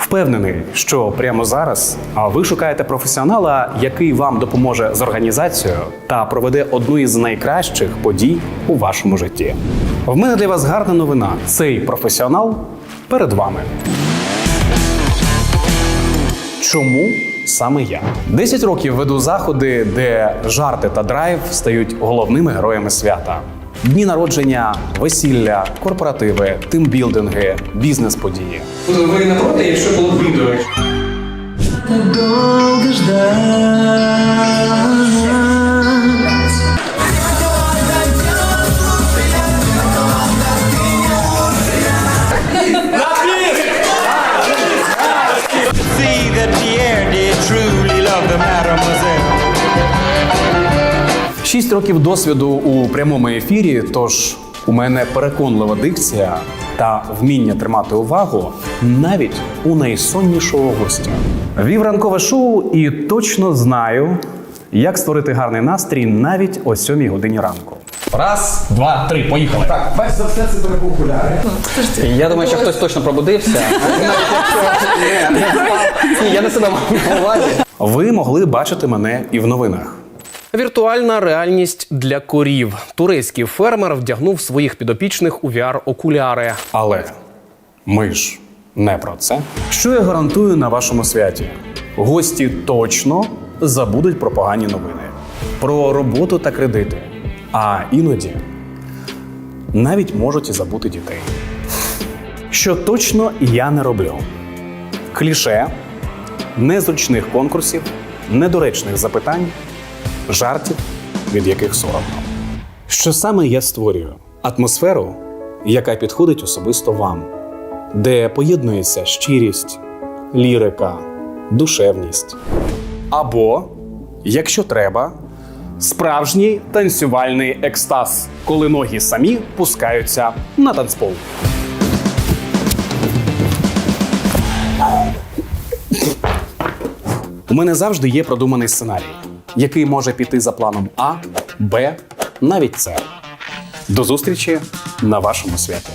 Впевнений, що прямо зараз ви шукаєте професіонала, який вам допоможе з організацією та проведе одну із найкращих подій у вашому житті. В мене для вас гарна новина. Цей професіонал перед вами. Чому саме я? 10 років веду заходи, де жарти та драйв стають головними героями свята. Дні народження, весілля, корпоративи, тимбілдинги, бізнес-події. Ви не проти, якщо було б відео? долго ждать. Шість років досвіду у прямому ефірі. Тож у мене переконлива дикція та вміння тримати увагу навіть у найсоннішого гостя. Вів ранкове шоу і точно знаю, як створити гарний настрій навіть о сьомій годині ранку. Раз, два, три, поїхали. Так, перш за все, це берегу окуляри. Я думаю, що хтось точно пробудився. Ні, я не себе мав на увазі. Ви могли бачити мене і в новинах. Віртуальна реальність для корів. Турецький фермер вдягнув своїх підопічних у VR-окуляри. Але ми ж не про це. Що я гарантую на вашому святі? Гості точно забудуть про погані новини, про роботу та кредити. А іноді навіть можуть і забути дітей. Що точно я не роблю: кліше, незручних конкурсів, недоречних запитань, жартів, від яких соромно. Що саме я створюю? Атмосферу, яка підходить особисто вам, де поєднується щирість, лірика, душевність. Або, якщо треба, справжній танцювальний екстаз, коли ноги самі пускаються на танцпол. У мене завжди є продуманий сценарій, який може піти за планом А, Б, навіть С. До зустрічі на вашому святі.